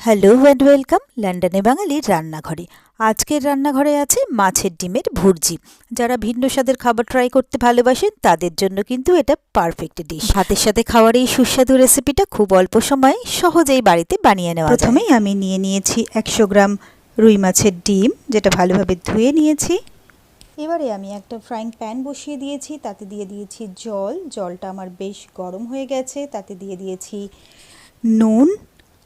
Hello and welcome লন্ডনে বাঙালির রান্নাঘরে। আজকের রান্নাঘরে আছে মাছের ডিমের ভুর্জি। যারা ভিন্ন স্বাদের খাবার ট্রাই করতে ভালোবাসেন, তাদের জন্য কিন্তু এটা পারফেক্ট ডিশ ভাতের সাথে খাওয়ার এই সুস্বাদু রেসিপিটা খুব অল্প সময়ে সহজেই বাড়িতে বানিয়ে নেওয়া প্রথমেই আমি নিয়ে নিয়েছি একশো গ্রাম রুই মাছের ডিম, যেটা ভালোভাবে ধুয়ে নিয়েছি। এবারে আমি একটা ফ্রাইং প্যান বসিয়ে দিয়েছি, তাতে দিয়ে দিয়েছি জল। জলটা আমার বেশ গরম হয়ে গেছে, তাতে দিয়ে দিয়েছি নুন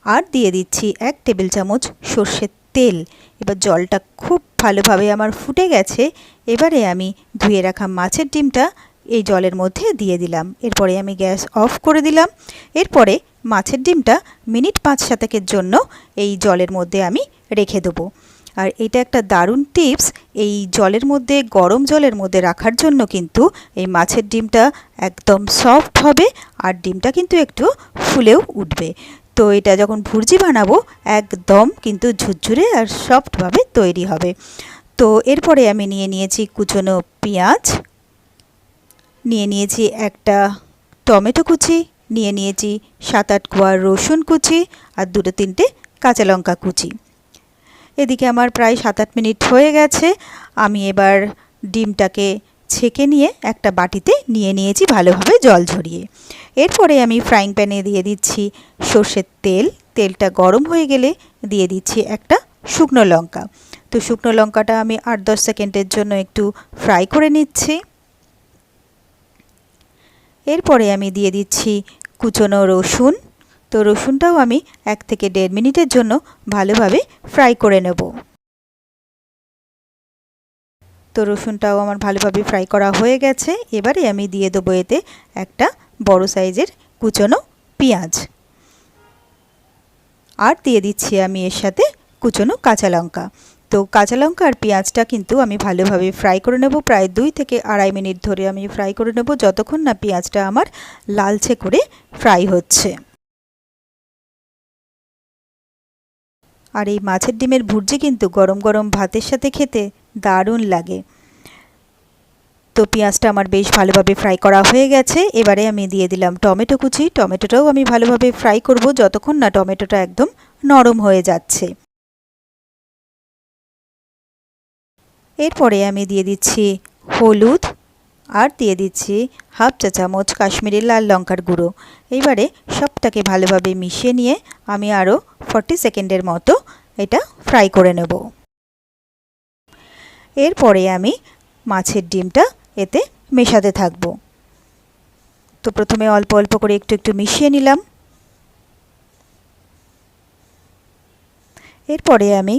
আর দিয়ে দিচ্ছি এক টেবিল চামচ সর্ষের তেল। এবার জলটা খুব ভালোভাবে আমার ফুটে গেছে। এবারে আমি ধুয়ে রাখা মাছের ডিমটা এই জলের মধ্যে দিয়ে দিলাম। এরপরে আমি গ্যাস অফ করে দিলাম। এরপরে মাছের ডিমটা মিনিট পাঁচ সাতেকের জন্য এই জলের মধ্যে আমি রেখে দেবো। আর এটা একটা দারুণ টিপস, এই জলের মধ্যে, গরম জলের মধ্যে রাখার জন্য কিন্তু এই মাছের ডিমটা একদম সফট হবে আর ডিমটা কিন্তু একটু ফুলেও উঠবে। তো এটা যখন ভুর্জি বানাবো, একদম কিন্তু ঝুরঝুরে আর সফটভাবে তৈরি হবে। তো এরপরে আমি নিয়ে নিয়েছি কুচনো পেঁয়াজ, নিয়ে নিয়েছি একটা টমেটো কুচি, নিয়ে নিয়েছি সাত আট কোয়া রসুন কুচি আর দুটো তিনটে কাঁচা লঙ্কা কুচি। এদিকে আমার প্রায় সাত আট মিনিট হয়ে গেছে। আমি এবার ডিমটাকে ছেঁকে নিয়ে একটা বাটিতে নিয়ে নিয়েছি ভালোভাবে জল ঝরিয়ে। এরপরে আমি ফ্রাইং প্যানে দিয়ে দিচ্ছি সর্ষের তেল। তেলটা গরম হয়ে গেলে দিয়ে দিচ্ছি একটা শুকনো লঙ্কা। তো শুকনো লঙ্কাটা আমি আট দশ সেকেন্ডের জন্য একটু ফ্রাই করে নিচ্ছি। এরপরে আমি দিয়ে দিচ্ছি কুচনো রসুন। তো রসুনটাও আমি এক থেকে দেড় মিনিটের জন্য ভালোভাবে ফ্রাই করে নেব। তো রসুনটাও আমার ভালোভাবে ফ্রাই করা হয়ে গেছে। এবারে আমি দিয়ে দেবো এতে একটা বড় সাইজের কুচনো পেঁয়াজ। আর দিয়ে দিচ্ছি আমি এর সাথে কুচনো কাঁচা লঙ্কা। তো কাঁচা লঙ্কা আর পেঁয়াজটা কিন্তু আমি ভালোভাবে ফ্রাই করে নেব। প্রায় দুই থেকে আড়াই মিনিট ধরে আমি ফ্রাই করে নেব। যতক্ষণ না পেঁয়াজটা আমার লালচে করে ফ্রাই হচ্ছে। আর এই মাছের ডিমের ভুর্জি কিন্তু গরম গরম ভাতের সাথে খেতে দারুণ লাগে। তো পেঁয়াজটা আমার বেশ ভালোভাবে ফ্রাই করা হয়ে গেছে। এবারে আমি দিয়ে দিলাম টমেটো কুচি। টমেটোটাও আমি ভালোভাবে ফ্রাই করব যতক্ষণ না টমেটোটা একদম নরম হয়ে যাচ্ছে। এরপরে আমি দিয়ে দিচ্ছি হলুদ আর দিয়ে দিচ্ছি হাফ চা চামচ কাশ্মীরি লাল লঙ্কার গুঁড়ো। এইবারে সবটাকে ভালোভাবে মিশিয়ে নিয়ে আমি আরও ফর্টি সেকেন্ডের মতো এটা ফ্রাই করে নেব। এরপরে আমি মাছের ডিমটা এতে মেশাতে থাকব। তো প্রথমে অল্প অল্প করে একটু একটু মিশিয়ে নিলাম। এরপরে আমি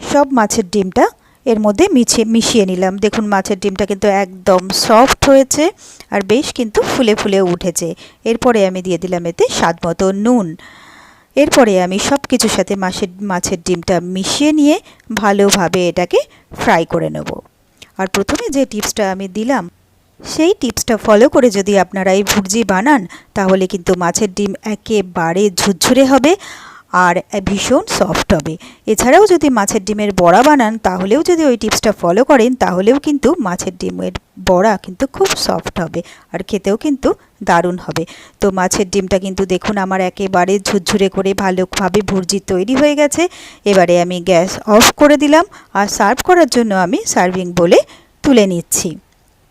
সব মাছের ডিমটা এর মধ্যে মিছিয়ে মিশিয়ে নিলাম। দেখুন, মাছের ডিমটা কিন্তু একদম সফট হয়েছে আর বেশ কিন্তু ফুলে ফুলে উঠেছে। এরপরে আমি দিয়ে দিলাম এতে স্বাদ মতো নুন। এরপরে আমি সব কিছুর সাথে মাছের মাছের ডিমটা মিশিয়ে নিয়ে ভালোভাবে এটাকে ফ্রাই করে নেব। আর প্রথমে যে টিপসটা আমি দিলাম, সেই টিপসটা ফলো করে যদি আপনারা এই ভুর্জি বানান, তাহলে কিন্তু মাছের ডিম একেবারে ঝুরঝুরে হবে। আর ভীষণ সফট হবে। এছাড়াও যদি মাছের ডিমের বড়া বানান, তাহলেও যদি ওই টিপসটা ফলো করেন, তাহলেও কিন্তু মাছের ডিমের বড়া কিন্তু খুব সফট হবে আর খেতেও কিন্তু দারুণ হবে। তো মাছের ডিমটা কিন্তু দেখুন আমার একেবারে ঝুরঝুরে করে ভালোভাবে ভুর্জি তৈরি হয়ে গেছে। এবারে আমি গ্যাস অফ করে দিলাম আর সার্ভ করার জন্য আমি সার্ভিং বলে তুলে নিচ্ছি।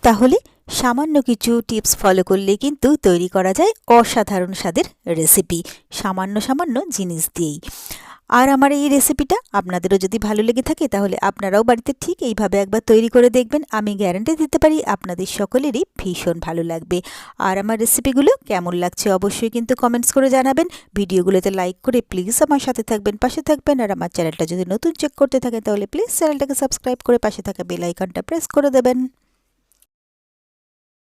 তাহলে সামান্য কিছু টিপস ফলো করলে কিন্তু তৈরি করা যায় অসাধারণ স্বাদের রেসিপি সামান্য সামান্য জিনিস দিয়েই। আর আমার এই রেসিপিটা আপনাদেরও যদি ভালো লেগে থাকে তাহলে আপনারাও বাড়িতে ঠিক এইভাবে একবার তৈরি করে দেখবেন, আমি গ্যারান্টি দিতে পারি আপনাদের সকলেরই ভীষণ ভালো লাগবে। আর আমার রেসিপিগুলো কেমন লাগছে অবশ্যই কিন্তু কমেন্টস করে জানাবেন, ভিডিওগুলোতে লাইক করে প্লিজ আমার সাথে থাকবেন, পাশে থাকবেন, আর আমার চ্যানেলটা যদি নতুন চেক করতে থাকেন তাহলে প্লিজ চ্যানেলটাকে সাবস্ক্রাইব করে পাশে থাকা বেল আইকনটা প্রেস করে দেবেন।